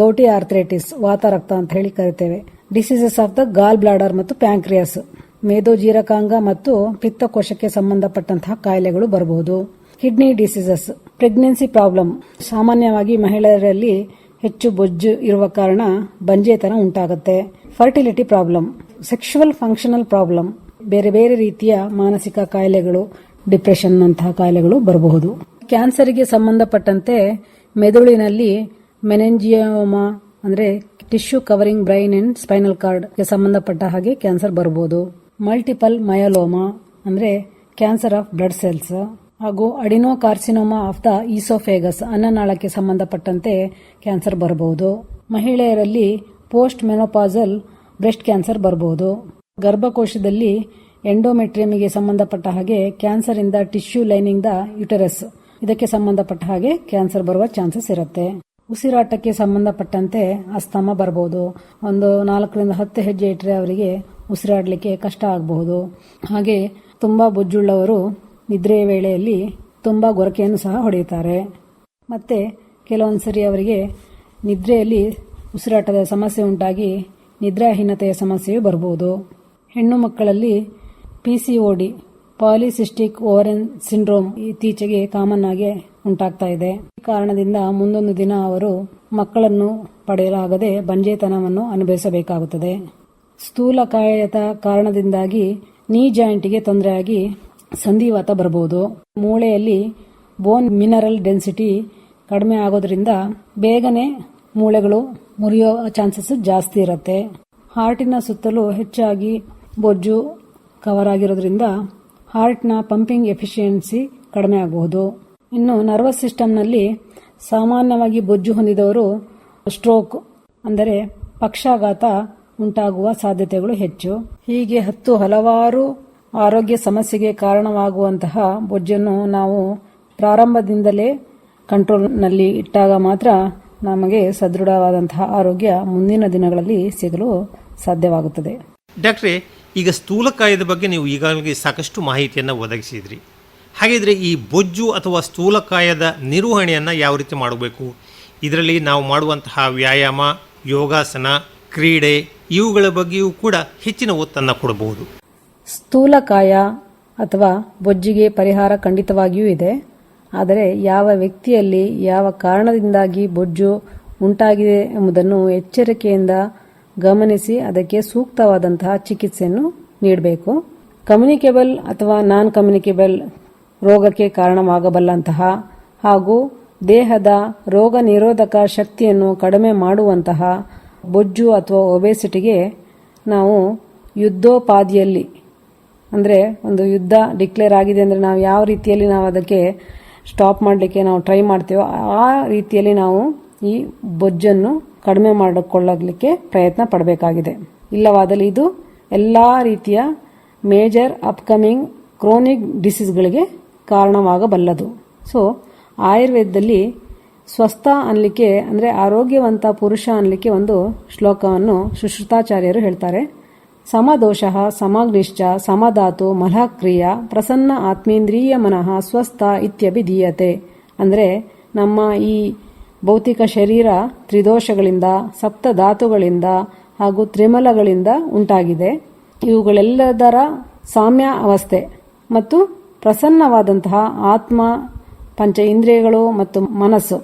ಗೌಟಿ ಆರ್ಥ್ರೈಟಿಸ್, ವಾತ ರಕ್ತ ಅಂತ ಹೇಳಿ ಕರಿತೇವೆ. Diseases of the gall bladder ಮತ್ತು ಪ್ಯಾಂಕ್ರಿಯಾಸ್ ಮೇದೋಜೀರಕಾಂಗ ಮತ್ತು ಪಿತ್ತಕೋಶಕ್ಕೆ ಸಂಬಂಧಪಟ್ಟಂತಹ ಕಾಯಿಲೆಗಳು ಬರಬಹುದು. Kidney diseases, pregnancy problem. ಸಾಮಾನ್ಯವಾಗಿ ಮಹಿಳೆಯರಲ್ಲಿ ಹೆಚ್ಚು ಬೊಜ್ಜು ಇರುವ ಕಾರಣ ಬಂಜೆತನ ಉಂಟಾಗುತ್ತೆ. Fertility problem, sexual functional problem, ಬೇರೆ ಬೇರೆ ರೀತಿಯ ಮಾನಸಿಕ ಕಾಯಿಲೆಗಳು, ಡಿಪ್ರೆಷನ್ ನಂತಹ ಕಾಯಿಲೆಗಳು ಬರಬಹುದು. ಕ್ಯಾನ್ಸರ್ಗೆ ಸಂಬಂಧಪಟ್ಟಂತೆ ಮೆದುಳಿನಲ್ಲಿ ಮೆನೆಂಜಿಯೋಮಾ, ಅಂದ್ರೆ tissue covering brain and spinal ಕಾರ್ಡ್ಗೆ ಸಂಬಂಧಪಟ್ಟ ಹಾಗೆ ಕ್ಯಾನ್ಸರ್ ಬರಬಹುದು. ಮಲ್ಟಿಪಲ್ ಮಯೋಲೋಮಾ ಅಂದ್ರೆ ಕ್ಯಾನ್ಸರ್ ಆಫ್ ಬ್ಲಡ್ ಸೆಲ್ಸ್ ಹಾಗೂ adenocarcinoma of the oesophagus ಅನ್ನನಾಳಕ್ಕೆ ಸಂಬಂಧಪಟ್ಟಂತೆ ಕ್ಯಾನ್ಸರ್ ಬರಬಹುದು. ಮಹಿಳೆಯರಲ್ಲಿ ಪೋಸ್ಟ್ ಮೆನೋಪಾಸಲ್ ಬ್ರೆಸ್ಟ್ ಕ್ಯಾನ್ಸರ್ ಬರಬಹುದು. ಗರ್ಭಕೋಶದಲ್ಲಿ ಎಂಡೋಮೆಟ್ರಿಯಮಿಗೆ ಸಂಬಂಧಪಟ್ಟ ಹಾಗೆ ಕ್ಯಾನ್ಸರ್ ಇಂದ ಟಿಶ್ಯೂ ಲೈನಿಂಗ್ ದ ಯುಟರಸ್ ಇದಕ್ಕೆ ಸಂಬಂಧಪಟ್ಟ ಹಾಗೆ ಕ್ಯಾನ್ಸರ್ ಬರುವ ಚಾನ್ಸಸ್ ಇರುತ್ತೆ. ಉಸಿರಾಟಕ್ಕೆ ಸಂಬಂಧಪಟ್ಟಂತೆ ಅಸ್ತಮ ಬರಬಹುದು. ಒಂದು ನಾಲ್ಕರಿಂದ ಹತ್ತು ಹೆಜ್ಜೆ ಇಟ್ಟರೆ ಅವರಿಗೆ ಉಸಿರಾಡಲಿಕ್ಕೆ ಕಷ್ಟ ಆಗಬಹುದು. ಹಾಗೆ ತುಂಬಾ ಬೊಜ್ಜುಳ್ಳವರು ನಿದ್ರೆಯ ವೇಳೆಯಲ್ಲಿ ತುಂಬಾ ಗೊರಕೆಯನ್ನು ಸಹ ಹೊಡೆಯುತ್ತಾರೆ. ಮತ್ತೆ ಕೆಲವೊಂದು ಸರಿ ಅವರಿಗೆ ನಿದ್ರೆಯಲ್ಲಿ ಉಸಿರಾಟದ ಸಮಸ್ಯೆ ಉಂಟಾಗಿ ನಿದ್ರಾಹೀನತೆಯ ಸಮಸ್ಯೆಯು ಬರಬಹುದು. ಹೆಣ್ಣು ಮಕ್ಕಳಲ್ಲಿ ಪಿಸಿಒಡಿ ಪಾಲಿಸಿಸ್ಟಿಕ್ ಓವರನ್ ಸಿಂಡ್ರೋಮ್ ಇತ್ತೀಚೆಗೆ ಕಾಮನ್ ಆಗಿ ಉಂಟಾಗ್ತಾ ಇದೆ. ಈ ಕಾರಣದಿಂದ ಮುಂದೊಂದು ದಿನ ಅವರು ಮಕ್ಕಳನ್ನು ಪಡೆಯಲಾಗದೆ ಬಂಜೆತನವನ್ನು ಅನುಭವಿಸಬೇಕಾಗುತ್ತದೆ. ಸ್ಥೂಲಕಾಯದ ಕಾರಣದಿಂದಾಗಿ ನೀ ಜಾಯಿಂಟ್ಗೆ ತೊಂದರೆಯಾಗಿ ಸಂಧಿವಾತ ಬರಬಹುದು. ಮೂಳೆಯಲ್ಲಿ ಬೋನ್ ಮಿನರಲ್ ಡೆನ್ಸಿಟಿ ಕಡಿಮೆ ಆಗೋದ್ರಿಂದ ಬೇಗನೆ ಮೂಳೆಗಳು ಮುರಿಯೋ ಚಾನ್ಸಸ್ ಜಾಸ್ತಿ ಇರುತ್ತೆ. ಹಾರ್ಟಿನ ಸುತ್ತಲೂ ಹೆಚ್ಚಾಗಿ ಬೊಜ್ಜು ಕವರ್ ಆಗಿರೋದ್ರಿಂದ ಹಾರ್ಟ್ನ ಪಂಪಿಂಗ್ ಎಫಿಷಿಯನ್ಸಿ ಕಡಿಮೆ ಆಗಬಹುದು. ಇನ್ನು ನರ್ವಸ್ ಸಿಸ್ಟಮ್ನಲ್ಲಿ ಸಾಮಾನ್ಯವಾಗಿ ಬೊಜ್ಜು ಹೊಂದಿದವರು ಸ್ಟ್ರೋಕ್ ಅಂದರೆ ಪಕ್ಷಾಘಾತ ಉಂಟಾಗುವ ಸಾಧ್ಯತೆಗಳು ಹೆಚ್ಚು. ಹೀಗೆ ಹತ್ತು ಹಲವಾರು ಆರೋಗ್ಯ ಸಮಸ್ಯೆಗೆ ಕಾರಣವಾಗುವಂತಹ ಬೊಜ್ಜನ್ನು ನಾವು ಪ್ರಾರಂಭದಿಂದಲೇ ಕಂಟ್ರೋಲ್ನಲ್ಲಿ ಇಟ್ಟಾಗ ಮಾತ್ರ ನಮಗೆ ಸದೃಢವಾದಂತಹ ಆರೋಗ್ಯ ಮುಂದಿನ ದಿನಗಳಲ್ಲಿ ಸಿಗಲು ಸಾಧ್ಯವಾಗುತ್ತದೆ. ಡಾಕ್ಟ್ರೆ, ಈಗ ಸ್ಥೂಲಕಾಯದ ಬಗ್ಗೆ ನೀವು ಈಗಾಗಲೇ ಸಾಕಷ್ಟು ಮಾಹಿತಿಯನ್ನು ಒದಗಿಸಿದ್ರಿ. ಹಾಗಿದ್ರೆ ಈ ಬೊಜ್ಜು ಅಥವಾ ಸ್ಥೂಲಕಾಯದ ನಿರ್ವಹಣೆಯನ್ನು ಯಾವ ರೀತಿ ಮಾಡಬೇಕು? ಇದರಲ್ಲಿ ನಾವು ಮಾಡುವಂತಹ ವ್ಯಾಯಾಮ, ಯೋಗಾಸನ, ಕ್ರೀಡೆ ಇವುಗಳ ಬಗ್ಗೆಯೂ ಕೂಡ ಹೆಚ್ಚಿನ ಒತ್ತನ್ನು ಕೊಡಬಹುದು. ಸ್ಥೂಲಕಾಯ ಅಥವಾ ಬೊಜ್ಜಿಗೆ ಪರಿಹಾರ ಖಂಡಿತವಾಗಿಯೂ ಇದೆ. ಆದರೆ ಯಾವ ವ್ಯಕ್ತಿಯಲ್ಲಿ ಯಾವ ಕಾರಣದಿಂದಾಗಿ ಬೊಜ್ಜು ಉಂಟಾಗಿದೆ ಎಂಬುದನ್ನು ಎಚ್ಚರಿಕೆಯಿಂದ ಗಮನಿಸಿ ಅದಕ್ಕೆ ಸೂಕ್ತವಾದಂತಹ ಚಿಕಿತ್ಸೆಯನ್ನು ನೀಡಬೇಕು. ಕಮ್ಯುನಿಕೇಬಲ್ ಅಥವಾ ನಾನ್ ಕಮ್ಯುನಿಕೇಬಲ್ ರೋಗಕ್ಕೆ ಕಾರಣವಾಗಬಲ್ಲಂತಹ ಹಾಗೂ ದೇಹದ ರೋಗ ನಿರೋಧಕ ಶಕ್ತಿಯನ್ನು ಕಡಿಮೆ ಮಾಡುವಂತಹ ಬೊಜ್ಜು ಅಥವಾ ಒಬೆಸಿಟಿಗೆ ನಾವು ಯುದ್ಧೋಪಾದಿಯಲ್ಲಿ, ಅಂದರೆ ಒಂದು ಯುದ್ಧ ಡಿಕ್ಲೇರ್ ಆಗಿದೆ ಅಂದರೆ ನಾವು ಯಾವ ರೀತಿಯಲ್ಲಿ ನಾವು ಅದಕ್ಕೆ ಸ್ಟಾಪ್ ಮಾಡಲಿಕ್ಕೆ ನಾವು ಟ್ರೈ ಮಾಡ್ತೀವೋ ಆ ರೀತಿಯಲ್ಲಿ ನಾವು ಈ ಬೊಜ್ಜನ್ನು ಕಡಿಮೆ ಮಾಡಿಕೊಳ್ಳಲಿಕ್ಕೆ ಪ್ರಯತ್ನ ಪಡಬೇಕಾಗಿದೆ. ಇಲ್ಲವಾದಲ್ಲಿ ಇದು ಎಲ್ಲ ರೀತಿಯ ಮೇಜರ್ ಅಪ್ಕಮಿಂಗ್ ಕ್ರೋನಿಕ್ ಡಿಸೀಸ್ಗಳಿಗೆ ಕಾರಣವಾಗಬಲ್ಲದು. ಸೊ, ಆಯುರ್ವೇದದಲ್ಲಿ ಸ್ವಸ್ಥ ಅನ್ಲಿಕ್ಕೆ ಅಂದರೆ ಆರೋಗ್ಯವಂತ ಪುರುಷ ಅನ್ಲಿಕ್ಕೆ ಒಂದು ಶ್ಲೋಕವನ್ನು ಸುಶ್ರುತಾಚಾರ್ಯರು ಹೇಳ್ತಾರೆ. ಸಮದೋಷ, ಸಮಗ್ನಿಶ್ಚ, ಸಮಧಾತು ಮಲಹಕ್ರಿಯ ಪ್ರಸನ್ನ ಆತ್ಮೇಂದ್ರಿಯ ಮನಃ ಸ್ವಸ್ಥ ಇತ್ಯಭಿಧೀಯತೆ. ಅಂದರೆ ನಮ್ಮ ಈ ಭೌತಿಕ ಶರೀರ ತ್ರಿದೋಷಗಳಿಂದ ಸಪ್ತ ಧಾತುಗಳಿಂದ ಹಾಗೂ ತ್ರಿಮಲಗಳಿಂದ ಉಂಟಾಗಿದೆ. ಇವುಗಳೆಲ್ಲದರ ಸಾಮ್ಯ ಅವಸ್ಥೆ ಮತ್ತು ಪ್ರಸನ್ನವಾದಂತಹ ಆತ್ಮ, ಪಂಚ ಇಂದ್ರಿಯಗಳು ಮತ್ತು ಮನಸ್ಸು.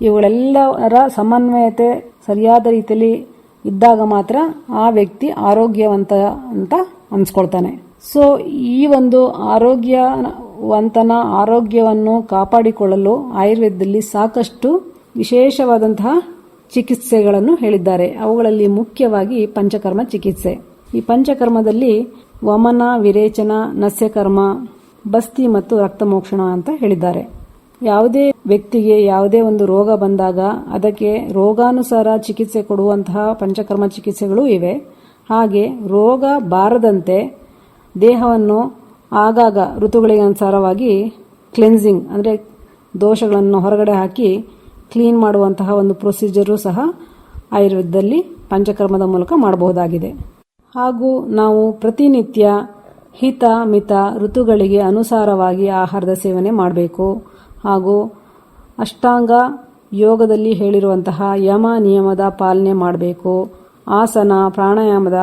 ಇವುಗಳೆಲ್ಲರ ಸಮನ್ವಯತೆ ಸರಿಯಾದ ರೀತಿಯಲ್ಲಿ ಇದ್ದಾಗ ಮಾತ್ರ ಆ ವ್ಯಕ್ತಿ ಆರೋಗ್ಯವಂತ ಅಂತ ಅನ್ಸ್ಕೊಳ್ತಾನೆ. ಸೊ ಈ ಒಂದು ಆರೋಗ್ಯವಂತನ ಆರೋಗ್ಯವನ್ನು ಕಾಪಾಡಿಕೊಳ್ಳಲು ಆಯುರ್ವೇದದಲ್ಲಿ ಸಾಕಷ್ಟು ವಿಶೇಷವಾದಂತಹ ಚಿಕಿತ್ಸೆಗಳನ್ನು ಹೇಳಿದ್ದಾರೆ. ಅವುಗಳಲ್ಲಿ ಮುಖ್ಯವಾಗಿ ಪಂಚಕರ್ಮ ಚಿಕಿತ್ಸೆ. ಈ ಪಂಚಕರ್ಮದಲ್ಲಿ ವಮನ, ವಿರೇಚನ, ನಸ್ಯಕರ್ಮ, ಬಸ್ತಿ ಮತ್ತು ರಕ್ತಮೋಕ್ಷಣ ಅಂತ ಹೇಳಿದ್ದಾರೆ. ಯಾವುದೇ ವ್ಯಕ್ತಿಗೆ ಯಾವುದೇ ಒಂದು ರೋಗ ಬಂದಾಗ ಅದಕ್ಕೆ ರೋಗಾನುಸಾರ ಚಿಕಿತ್ಸೆ ಕೊಡುವಂತಹ ಪಂಚಕರ್ಮ ಚಿಕಿತ್ಸೆಗಳು ಇವೆ. ಹಾಗೆ ರೋಗ ಬಾರದಂತೆ ದೇಹವನ್ನು ಆಗಾಗ ಋತುಗಳಿಗೆ ಅನುಸಾರವಾಗಿ ಕ್ಲೆನ್ಸಿಂಗ್ ಅಂದರೆ ದೋಷಗಳನ್ನು ಹೊರಗಡೆ ಹಾಕಿ ಕ್ಲೀನ್ ಮಾಡುವಂತಹ ಒಂದು ಪ್ರೊಸೀಜರು ಸಹ ಆಯುರ್ವೇದದಲ್ಲಿ ಪಂಚಕರ್ಮದ ಮೂಲಕ ಮಾಡಬಹುದಾಗಿದೆ. ಹಾಗೂ ನಾವು ಪ್ರತಿನಿತ್ಯ ಹಿತ, ಮಿತ ಋತುಗಳಿಗೆ ಅನುಸಾರವಾಗಿ ಆಹಾರದ ಸೇವನೆ ಮಾಡಬೇಕು. ಹಾಗೂ ಅಷ್ಟಾಂಗ ಯೋಗದಲ್ಲಿ ಹೇಳಿರುವಂತಹ ಯಮ ನಿಯಮದ ಪಾಲನೆ ಮಾಡಬೇಕು, ಆಸನ, ಪ್ರಾಣಾಯಾಮದ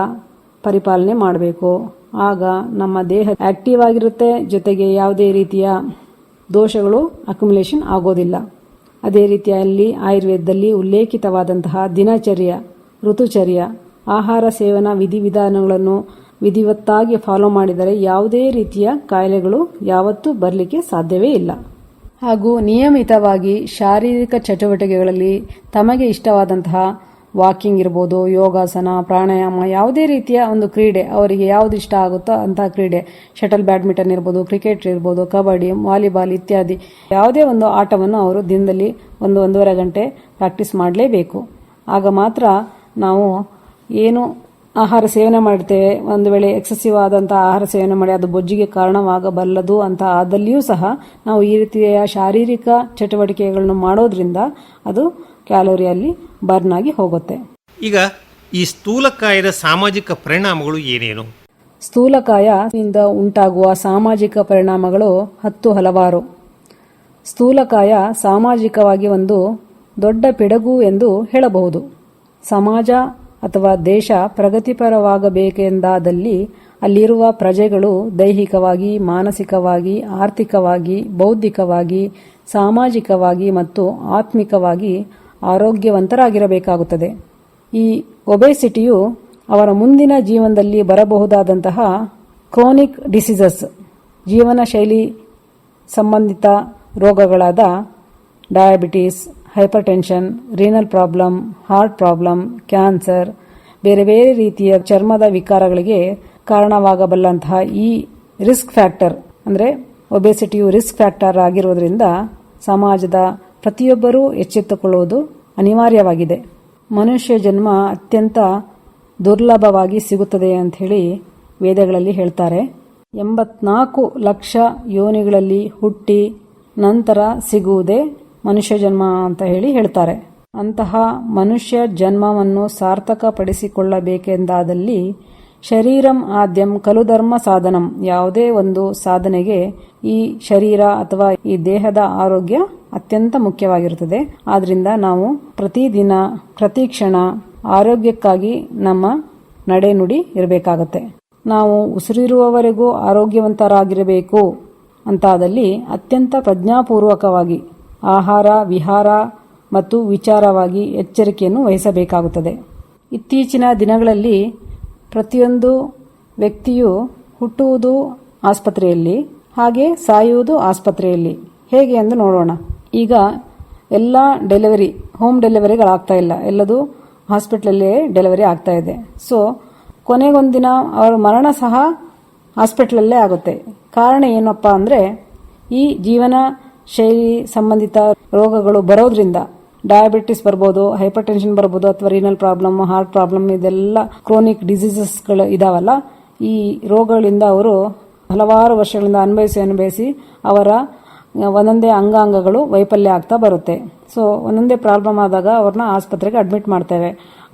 ಪರಿಪಾಲನೆ ಮಾಡಬೇಕು. ಆಗ ನಮ್ಮ ದೇಹ ಆಕ್ಟಿವ್ ಆಗಿರುತ್ತೆ, ಜೊತೆಗೆ ಯಾವುದೇ ರೀತಿಯ ದೋಷಗಳು ಅಕ್ಯುಮುಲೇಷನ್ ಆಗೋದಿಲ್ಲ. ಅದೇ ರೀತಿಯಲ್ಲಿ ಆಯುರ್ವೇದದಲ್ಲಿ ಉಲ್ಲೇಖಿತವಾದಂತಹ ದಿನಚರ್ಯ, ಋತುಚರ್ಯ, ಆಹಾರ ಸೇವನಾ ವಿಧಿವಿಧಾನಗಳನ್ನು ವಿಧಿವತ್ತಾಗಿ ಫಾಲೋ ಮಾಡಿದರೆ ಯಾವುದೇ ರೀತಿಯ ಕಾಯಿಲೆಗಳು ಯಾವತ್ತೂ ಬರಲಿಕ್ಕೆ ಸಾಧ್ಯವೇ ಇಲ್ಲ. ಹಾಗೂ ನಿಯಮಿತವಾಗಿ ಶಾರೀರಿಕ ಚಟುವಟಿಕೆಗಳಲ್ಲಿ ತಮಗೆ ಇಷ್ಟವಾದಂತಹ ವಾಕಿಂಗ್ ಇರ್ಬೋದು, ಯೋಗಾಸನ, ಪ್ರಾಣಾಯಾಮ, ಯಾವುದೇ ರೀತಿಯ ಒಂದು ಕ್ರೀಡೆ ಅವರಿಗೆ ಯಾವುದು ಇಷ್ಟ ಆಗುತ್ತೋ ಅಂತಹ ಕ್ರೀಡೆ, ಶಟಲ್ ಬ್ಯಾಡ್ಮಿಂಟನ್ ಇರ್ಬೋದು, ಕ್ರಿಕೆಟ್ ಇರ್ಬೋದು, ಕಬಡ್ಡಿ, ವಾಲಿಬಾಲ್ ಇತ್ಯಾದಿ ಯಾವುದೇ ಒಂದು ಆಟವನ್ನು ಅವರು ದಿನದಲ್ಲಿ ಒಂದು ಒಂದೂವರೆ ಗಂಟೆ ಪ್ರಾಕ್ಟೀಸ್ ಮಾಡಲೇಬೇಕು. ಆಗ ಮಾತ್ರ ನಾವು ಏನು ಆಹಾರ ಸೇವನೆ ಮಾಡ್ತೇವೆ. ಒಂದು ವೇಳೆ ಎಕ್ಸೆಸಿವ್ ಆದಂಥ ಆಹಾರ ಸೇವನೆ ಮಾಡಿ ಅದು ಬೊಜ್ಜಿಗೆ ಕಾರಣವಾಗಬಲ್ಲದು ಅಂತ ಆದಲ್ಲಿಯೂ ಸಹ ನಾವು ಈ ರೀತಿಯ ಶಾರೀರಿಕ ಚಟುವಟಿಕೆಗಳನ್ನು ಮಾಡೋದ್ರಿಂದ ಅದು ಕ್ಯಾಲೋರಿಯಲ್ಲಿ ಬರ್ನ್ ಆಗಿ ಹೋಗುತ್ತೆ. ಈಗ ಈ ಸ್ಥೂಲಕಾಯದ ಸಾಮಾಜಿಕ ಪರಿಣಾಮಗಳು ಏನೇನು? ಸ್ಥೂಲಕಾಯದಿಂದ ಉಂಟಾಗುವ ಸಾಮಾಜಿಕ ಪರಿಣಾಮಗಳು ಹತ್ತು ಹಲವಾರು. ಸ್ಥೂಲಕಾಯ ಸಾಮಾಜಿಕವಾಗಿ ಒಂದು ದೊಡ್ಡ ಪಿಡಗು ಎಂದು ಹೇಳಬಹುದು. ಸಮಾಜ ಅಥವಾ ದೇಶ ಪ್ರಗತಿಪರವಾಗಬೇಕೆಂದಾದಲ್ಲಿ ಅಲ್ಲಿರುವ ಪ್ರಜೆಗಳು ದೈಹಿಕವಾಗಿ, ಮಾನಸಿಕವಾಗಿ, ಆರ್ಥಿಕವಾಗಿ, ಬೌದ್ಧಿಕವಾಗಿ, ಸಾಮಾಜಿಕವಾಗಿ ಮತ್ತು ಆತ್ಮಿಕವಾಗಿ ಆರೋಗ್ಯವಂತರಾಗಿರಬೇಕಾಗುತ್ತದೆ. ಈ ಒಬೆಸಿಟಿಯು ಅವರ ಮುಂದಿನ ಜೀವನದಲ್ಲಿ ಬರಬಹುದಾದಂತಹ ಕ್ರೋನಿಕ್ ಡಿಸೀಸಸ್ ಜೀವನ ಶೈಲಿ ಸಂಬಂಧಿತ ರೋಗಗಳಾದ diabetes hypertension renal problem heart problem cancer ಬೇರೆ ಬೇರೆ ರೀತಿಯ ಚರ್ಮದ ವಿಕಾರಗಳಿಗೆ ಕಾರಣವಾಗಬಲ್ಲಂತಹ ಈ ರಿಸ್ಕ್ ಫ್ಯಾಕ್ಟರ್ ಅಂದರೆ ಒಬೆಸಿಟಿಯು ರಿಸ್ಕ್ ಫ್ಯಾಕ್ಟರ್ ಆಗಿರುವುದರಿಂದ ಸಮಾಜದ ಪ್ರತಿಯೊಬ್ಬರೂ ಎಚ್ಚೆತ್ತುಕೊಳ್ಳುವುದು ಅನಿವಾರ್ಯವಾಗಿದೆ. ಮನುಷ್ಯ ಜನ್ಮ ಅತ್ಯಂತ ದುರ್ಲಭವಾಗಿ ಸಿಗುತ್ತದೆ ಅಂತ ಹೇಳಿ ವೇದಗಳಲ್ಲಿ ಹೇಳ್ತಾರೆ. ಎಂಬತ್ನಾಲ್ಕು ಲಕ್ಷ ಯೋನಿಗಳಲ್ಲಿ ಹುಟ್ಟಿ ನಂತರ ಸಿಗುವುದೇ ಮನುಷ್ಯ ಜನ್ಮ ಅಂತ ಹೇಳಿ ಹೇಳ್ತಾರೆ. ಅಂತಹ ಮನುಷ್ಯ ಜನ್ಮವನ್ನು ಸಾರ್ಥಕಪಡಿಸಿಕೊಳ್ಳಬೇಕೆಂದಾದಲ್ಲಿ ಶರೀರಂ ಆದ್ಯಂ ಕಲು ಧರ್ಮ ಸಾಧನಂ. ಯಾವುದೇ ಒಂದು ಸಾಧನೆಗೆ ಈ ಶರೀರ ಅಥವಾ ಈ ದೇಹದ ಆರೋಗ್ಯ ಅತ್ಯಂತ ಮುಖ್ಯವಾಗಿರುತ್ತದೆ. ಆದ್ರಿಂದ ನಾವು ಪ್ರತಿದಿನ, ಪ್ರತಿ ಕ್ಷಣ ಆರೋಗ್ಯಕ್ಕಾಗಿ ನಮ್ಮ ನಡೆನುಡಿ ಇರಬೇಕಾಗತ್ತೆ. ನಾವು ಉಸಿರಿರುವವರೆಗೂ ಆರೋಗ್ಯವಂತರಾಗಿರಬೇಕು ಅಂತಾದಲ್ಲಿ ಅತ್ಯಂತ ಪ್ರಜ್ಞಾಪೂರ್ವಕವಾಗಿ ಆಹಾರ, ವಿಹಾರ ಮತ್ತು ವಿಚಾರವಾಗಿ ಎಚ್ಚರಿಕೆಯನ್ನು ವಹಿಸಬೇಕಾಗುತ್ತದೆ. ಇತ್ತೀಚಿನ ದಿನಗಳಲ್ಲಿ ಪ್ರತಿಯೊಂದು ವ್ಯಕ್ತಿಯು ಹುಟ್ಟುವುದು ಆಸ್ಪತ್ರೆಯಲ್ಲಿ, ಹಾಗೆ ಸಾಯುವುದು ಆಸ್ಪತ್ರೆಯಲ್ಲಿ. ಹೇಗೆ ಎಂದು ನೋಡೋಣ. ಈಗ ಎಲ್ಲ ಡೆಲಿವರಿ, ಹೋಮ್ ಡೆಲಿವರಿಗಳಾಗ್ತಾ ಇಲ್ಲ. ಎಲ್ಲದು ಹಾಸ್ಪಿಟ್ಲಲ್ಲೇ ಡೆಲಿವರಿ ಆಗ್ತಾ ಇದೆ. ಸೊ, ಕೊನೆಗೊಂದಿನ ಅವರ ಮರಣ ಸಹ ಹಾಸ್ಪಿಟ್ಲಲ್ಲೇ ಆಗುತ್ತೆ. ಕಾರಣ ಏನಪ್ಪ ಅಂದರೆ, ಈ ಜೀವನ ಶೈಲಿ ಸಂಬಂಧಿತ ರೋಗಗಳು ಬರೋದ್ರಿಂದ ಡಯಾಬಿಟಿಸ್ ಬರ್ಬೋದು ಹೈಪರ್ ಟೆನ್ಷನ್ ಬರ್ಬೋದು ಅಥವಾ ರೀನಲ್ ಪ್ರಾಬ್ಲಮ್ ಹಾರ್ಟ್ ಪ್ರಾಬ್ಲಮ್ ಇದೆಲ್ಲ ಕ್ರೋನಿಕ್ ಡಿಸೀಸಸ್ಗಳು ಇದಾವಲ್ಲ, ಈ ರೋಗಗಳಿಂದ ಅವರು ಹಲವಾರು ವರ್ಷಗಳಿಂದ ಅನುಭವಿಸಿ ಅನುಭವಿಸಿ ಅವರ ಒಂದೊಂದೇ ಅಂಗಾಂಗಗಳು ವೈಫಲ್ಯ ಆಗ್ತಾ ಬರುತ್ತೆ. ಸೊ ಒಂದೊಂದೇ ಪ್ರಾಬ್ಲಮ್ ಆದಾಗ ಅವ್ರನ್ನ ಆಸ್ಪತ್ರೆಗೆ ಅಡ್ಮಿಟ್ ಮಾಡ್ತೇವೆ.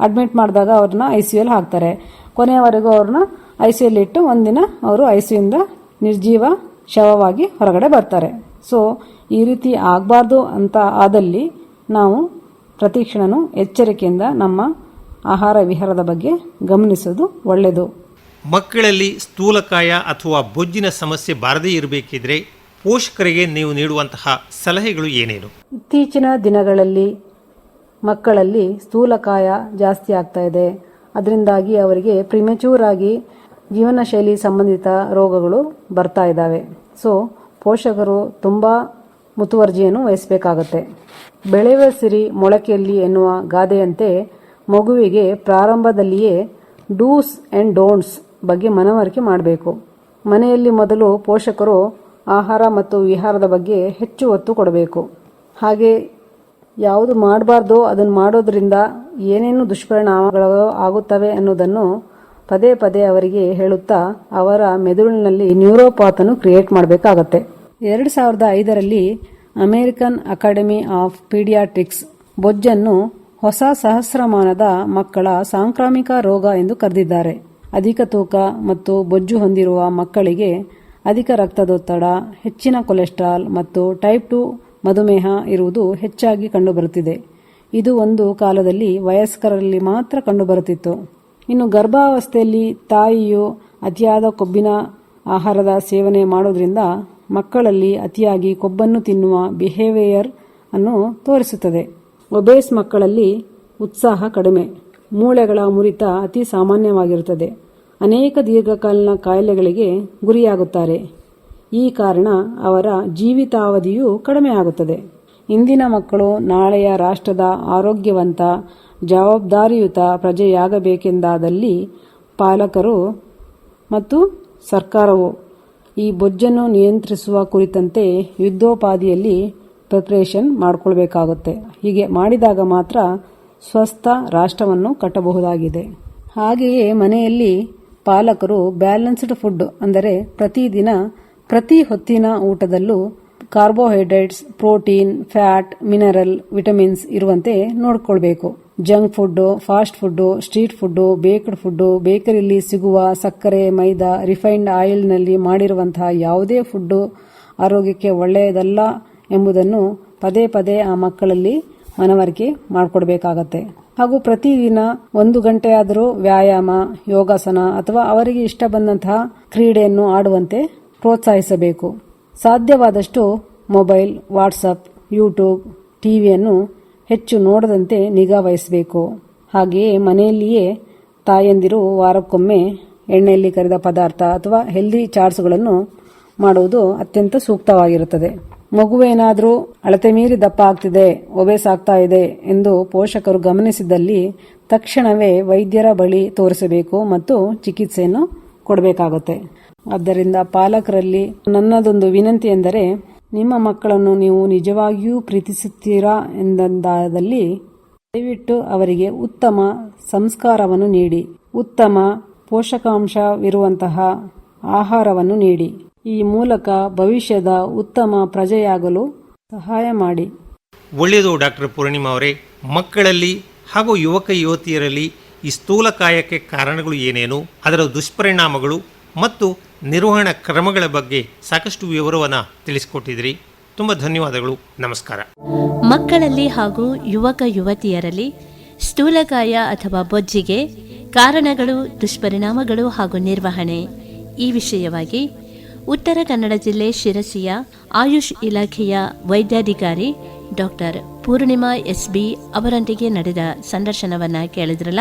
ಅಡ್ಮಿಟ್ ಮಾಡಿದಾಗ ಅವ್ರನ್ನ ಐ ಸಿ ಯುಲಿ ಹಾಕ್ತಾರೆ. ಕೊನೆಯವರೆಗೂ ಅವ್ರನ್ನ ಐ ಸಿ ಯಲ್ಲಿ ಇಟ್ಟು ಒಂದಿನ ಅವರು ಐ ಸಿ ಯುಯಿಂದ ನಿರ್ಜೀವ ಶವವಾಗಿ ಹೊರಗಡೆ ಬರ್ತಾರೆ. ಸೊ ಈ ರೀತಿ ಆಗಬಾರ್ದು ಅಂತ ಆದಲ್ಲಿ ನಾವು ಪ್ರತಿಕ್ಷಣನೂ ಎಚ್ಚರಿಕೆಯಿಂದ ನಮ್ಮ ಆಹಾರ ವಿಹಾರದ ಬಗ್ಗೆ ಗಮನಿಸೋದು ಒಳ್ಳೆಯದು. ಮಕ್ಕಳಲ್ಲಿ ಸ್ಥೂಲಕಾಯ ಅಥವಾ ಬೊಜ್ಜಿನ ಸಮಸ್ಯೆ ಬಾರದೇ ಇರಬೇಕಿದ್ರೆ ಪೋಷಕರಿಗೆ ನೀವು ನೀಡುವಂತಹ ಸಲಹೆಗಳು ಏನೇನು? ಇತ್ತೀಚಿನ ದಿನಗಳಲ್ಲಿ ಮಕ್ಕಳಲ್ಲಿ ಸ್ಥೂಲಕಾಯ ಜಾಸ್ತಿ ಆಗ್ತಾ ಇದೆ. ಅದರಿಂದಾಗಿ ಅವರಿಗೆ ಪ್ರಿಮೆಚೂರ್ ಆಗಿ ಜೀವನ ಶೈಲಿ ಸಂಬಂಧಿತ ರೋಗಗಳು ಬರ್ತಾ ಇದ್ದಾವೆ ಸೊ ಪೋಷಕರು ತುಂಬ ಮುತುವರ್ಜಿಯನ್ನು ವಹಿಸಬೇಕಾಗತ್ತೆ. ಬೆಳೆಯುವ ಸಿರಿ ಮೊಳಕೆಯಲ್ಲಿ ಎನ್ನುವ ಗಾದೆಯಂತೆ ಮಗುವಿಗೆ ಪ್ರಾರಂಭದಲ್ಲಿಯೇ ಡೂಸ್ ಆ್ಯಂಡ್ ಡೋಂಟ್ಸ್ ಬಗ್ಗೆ ಮನವರಿಕೆ ಮಾಡಬೇಕು. ಮನೆಯಲ್ಲಿ ಮೊದಲು ಪೋಷಕರು ಆಹಾರ ಮತ್ತು ವಿಹಾರದ ಬಗ್ಗೆ ಹೆಚ್ಚು ಒತ್ತು ಕೊಡಬೇಕು. ಹಾಗೆ ಯಾವುದು ಮಾಡಬಾರ್ದೋ ಅದನ್ನು ಮಾಡೋದ್ರಿಂದ ಏನೇನು ದುಷ್ಪರಿಣಾಮಗಳು ಆಗುತ್ತವೆ ಅನ್ನೋದನ್ನು ಪದೇ ಪದೇ ಅವರಿಗೆ ಹೇಳುತ್ತಾ ಅವರ ಮೆದುಳಿನಲ್ಲಿ ನ್ಯೂರೋಪಾತನ್ನು ಕ್ರಿಯೇಟ್ ಮಾಡಬೇಕಾಗತ್ತೆ. ಎರಡು ಸಾವಿರದ ಐದರಲ್ಲಿ ಅಮೇರಿಕನ್ ಅಕಾಡೆಮಿ ಆಫ್ ಪೀಡಿಯಾಟ್ರಿಕ್ಸ್ ಬೊಜ್ಜನ್ನು ಹೊಸ ಸಹಸ್ರಮಾನದ ಮಕ್ಕಳ ಸಾಂಕ್ರಾಮಿಕ ರೋಗ ಎಂದು ಕರೆದಿದ್ದಾರೆ. ಅಧಿಕ ತೂಕ ಮತ್ತು ಬೊಜ್ಜು ಹೊಂದಿರುವ ಮಕ್ಕಳಿಗೆ ಅಧಿಕ ರಕ್ತದೊತ್ತಡ, ಹೆಚ್ಚಿನ ಕೊಲೆಸ್ಟ್ರಾಲ್ ಮತ್ತು ಟೈಪ್ ಟು ಮಧುಮೇಹ ಇರುವುದು ಹೆಚ್ಚಾಗಿ ಕಂಡುಬರುತ್ತಿದೆ. ಇದು ಒಂದು ಕಾಲದಲ್ಲಿ ವಯಸ್ಕರಲ್ಲಿ ಮಾತ್ರ ಕಂಡುಬರುತ್ತಿತ್ತು. ಇನ್ನು ಗರ್ಭಾವಸ್ಥೆಯಲ್ಲಿ ತಾಯಿಯು ಅತಿಯಾದ ಕೊಬ್ಬಿನ ಆಹಾರದ ಸೇವನೆ ಮಾಡೋದ್ರಿಂದ ಮಕ್ಕಳಲ್ಲಿ ಅತಿಯಾಗಿ ಕೊಬ್ಬನ್ನು ತಿನ್ನುವ ಬಿಹೇವಿಯರ್ ಅನ್ನು ತೋರಿಸುತ್ತದೆ. ಒಬೇಸ್ ಮಕ್ಕಳಲ್ಲಿ ಉತ್ಸಾಹ ಕಡಿಮೆ. ಮೂಳೆಗಳ ಮುರಿತ ಅತಿ ಸಾಮಾನ್ಯವಾಗಿರುತ್ತದೆ. ಅನೇಕ ದೀರ್ಘಕಾಲೀನ ಕಾಯಿಲೆಗಳಿಗೆ ಗುರಿಯಾಗುತ್ತಾರೆ. ಈ ಕಾರಣ ಅವರ ಜೀವಿತಾವಧಿಯೂ ಕಡಿಮೆಯಾಗುತ್ತದೆ ಇಂದಿನ ಮಕ್ಕಳು ನಾಳೆಯ ರಾಷ್ಟ್ರದ ಆರೋಗ್ಯವಂತ, ಜವಾಬ್ದಾರಿಯುತ ಪ್ರಜೆಯಾಗಬೇಕೆಂದಾದಲ್ಲಿ ಪಾಲಕರು ಮತ್ತು ಸರ್ಕಾರವು ಈ ಬೊಜ್ಜನ್ನು ನಿಯಂತ್ರಿಸುವ ಕುರಿತಂತೆ ಯುದ್ಧೋಪಾದಿಯಲ್ಲಿ ಪ್ರಿಪ್ರೇಷನ್ ಮಾಡಿಕೊಳ್ಬೇಕಾಗುತ್ತೆ. ಹೀಗೆ ಮಾಡಿದಾಗ ಮಾತ್ರ ಸ್ವಸ್ಥ ರಾಷ್ಟ್ರವನ್ನು ಕಟ್ಟಬಹುದಾಗಿದೆ. ಹಾಗೆಯೇ ಮನೆಯಲ್ಲಿ ಪಾಲಕರು ಬ್ಯಾಲೆನ್ಸ್ಡ್ ಫುಡ್ ಅಂದರೆ ಪ್ರತಿದಿನ ಪ್ರತಿ ಹೊತ್ತಿನ ಊಟದಲ್ಲೂ carbohydrates protein fat mineral vitamins ಇರುವಂತೆ ನೋಡಿಕೊಳ್ಬೇಕು. Junk food, fast food, street food, baked food ಬೇಕರಿಯಲ್ಲಿ ಸಿಗುವ ಸಕ್ಕರೆ, ಮೈದಾ, ರಿಫೈನ್ಡ್ ಆಯಿಲ್ನಲ್ಲಿ ಮಾಡಿರುವಂತಹ ಯಾವುದೇ ಫುಡ್ಡು ಆರೋಗ್ಯಕ್ಕೆ ಒಳ್ಳೆಯದಲ್ಲ ಎಂಬುದನ್ನು ಪದೇ ಪದೇ ಆ ಮಕ್ಕಳಲ್ಲಿ ಮನವರಿಕೆ ಮಾಡಿಕೊಡ್ಬೇಕಾಗತ್ತೆ. ಹಾಗೂ ಪ್ರತಿದಿನ ಒಂದು ಗಂಟೆಯಾದರೂ ವ್ಯಾಯಾಮ, ಯೋಗಾಸನ ಅಥವಾ ಅವರಿಗೆ ಇಷ್ಟ ಬಂದಂತಹ ಕ್ರೀಡೆಯನ್ನು ಆಡುವಂತೆ ಪ್ರೋತ್ಸಾಹಿಸಬೇಕು. ಸಾಧ್ಯವಾದಷ್ಟು ಮೊಬೈಲ್, ವಾಟ್ಸಪ್, ಯೂಟ್ಯೂಬ್, ಟಿವಿಯನ್ನು ಹೆಚ್ಚು ನೋಡದಂತೆ ನಿಗಾ ವಹಿಸಬೇಕು. ಹಾಗೆಯೇ ಮನೆಯಲ್ಲಿಯೇ ತಾಯಂದಿರು ವಾರಕ್ಕೊಮ್ಮೆ ಎಣ್ಣೆಯಲ್ಲಿ ಕರಿದ ಪದಾರ್ಥ ಅಥವಾ ಹೆಲ್ದಿ ಚಾರ್ಟ್ಸ್ಗಳನ್ನು ಮಾಡುವುದು ಅತ್ಯಂತ ಸೂಕ್ತವಾಗಿರುತ್ತದೆ. ಮಗುವೇನಾದರೂ ಅಳತೆ ಮೀರಿ ದಪ್ಪ ಆಗ್ತಿದೆ ಒಬೇಸ್ ಆಗ್ತಾ ಇದೆ ಎಂದು ಪೋಷಕರು ಗಮನಿಸಿದಲ್ಲಿ ತಕ್ಷಣವೇ ವೈದ್ಯರ ಬಳಿ ತೋರಿಸಬೇಕು ಮತ್ತು ಚಿಕಿತ್ಸೆಯನ್ನು ಕೊಡಬೇಕಾಗುತ್ತೆ. ಆದ್ದರಿಂದ ಪಾಲಕರಲ್ಲಿ ನನ್ನದೊಂದು ವಿನಂತಿ ಎಂದರೆ ನಿಮ್ಮ ಮಕ್ಕಳನ್ನು ನೀವು ನಿಜವಾಗಿಯೂ ಪ್ರೀತಿಸುತ್ತೀರಾ ಎಂದಾದಲ್ಲಿ ದಯವಿಟ್ಟು ಅವರಿಗೆ ಉತ್ತಮ ಸಂಸ್ಕಾರವನ್ನು ನೀಡಿ, ಉತ್ತಮ ಪೋಷಕಾಂಶವಿರುವಂತಹ ಆಹಾರವನ್ನು ನೀಡಿ. ಈ ಮೂಲಕ ಭವಿಷ್ಯದ ಉತ್ತಮ ಪ್ರಜೆಯಾಗಲು ಸಹಾಯ ಮಾಡಿ. ಒಳ್ಳೆಯದು, ಡಾಕ್ಟರ್ ಪೂರ್ಣಿಮಾ ಅವರೇ. ಮಕ್ಕಳಲ್ಲಿ ಹಾಗೂ ಯುವಕ ಯುವತಿಯರಲ್ಲಿ ಈ ಸ್ಥೂಲಕಾಯಕ್ಕೆ ಕಾರಣಗಳು ಏನೇನು, ಅದರ ದುಷ್ಪರಿಣಾಮಗಳು ಮತ್ತು ನಿರ್ವಹಣಾ ಕ್ರಮಗಳ ಬಗ್ಗೆ ಸಾಕಷ್ಟು ವಿವರವನ್ನು ತಿಳಿಸಿಕೊಟ್ಟಿದ್ರಿ ತುಂಬ ಧನ್ಯವಾದಗಳು. ನಮಸ್ಕಾರ. ಮಕ್ಕಳಲ್ಲಿ ಹಾಗೂ ಯುವಕ ಯುವತಿಯರಲ್ಲಿ ಸ್ಥೂಲಕಾಯ ಅಥವಾ ಬೊಜ್ಜಿಗೆ ಕಾರಣಗಳು, ದುಷ್ಪರಿಣಾಮಗಳು ಹಾಗೂ ನಿರ್ವಹಣೆ. ಈ ವಿಷಯವಾಗಿ ಉತ್ತರ ಕನ್ನಡ ಜಿಲ್ಲೆ ಶಿರಸಿಯ ಆಯುಷ್ ಇಲಾಖೆಯ ವೈದ್ಯಾಧಿಕಾರಿ ಡಾಕ್ಟರ್ ಪೂರ್ಣಿಮಾ ಎಸ್ ಬಿ ಅವರೊಂದಿಗೆ ನಡೆದ ಸಂದರ್ಶನವನ್ನು ಕೇಳಿದ್ರಲ್ಲ?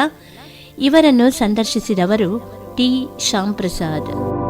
ಇವರನ್ನು ಸಂದರ್ಶಿಸಿದವರು ಟಿ. ಶ್ಯಾಮ್ ಪ್ರಸಾದ್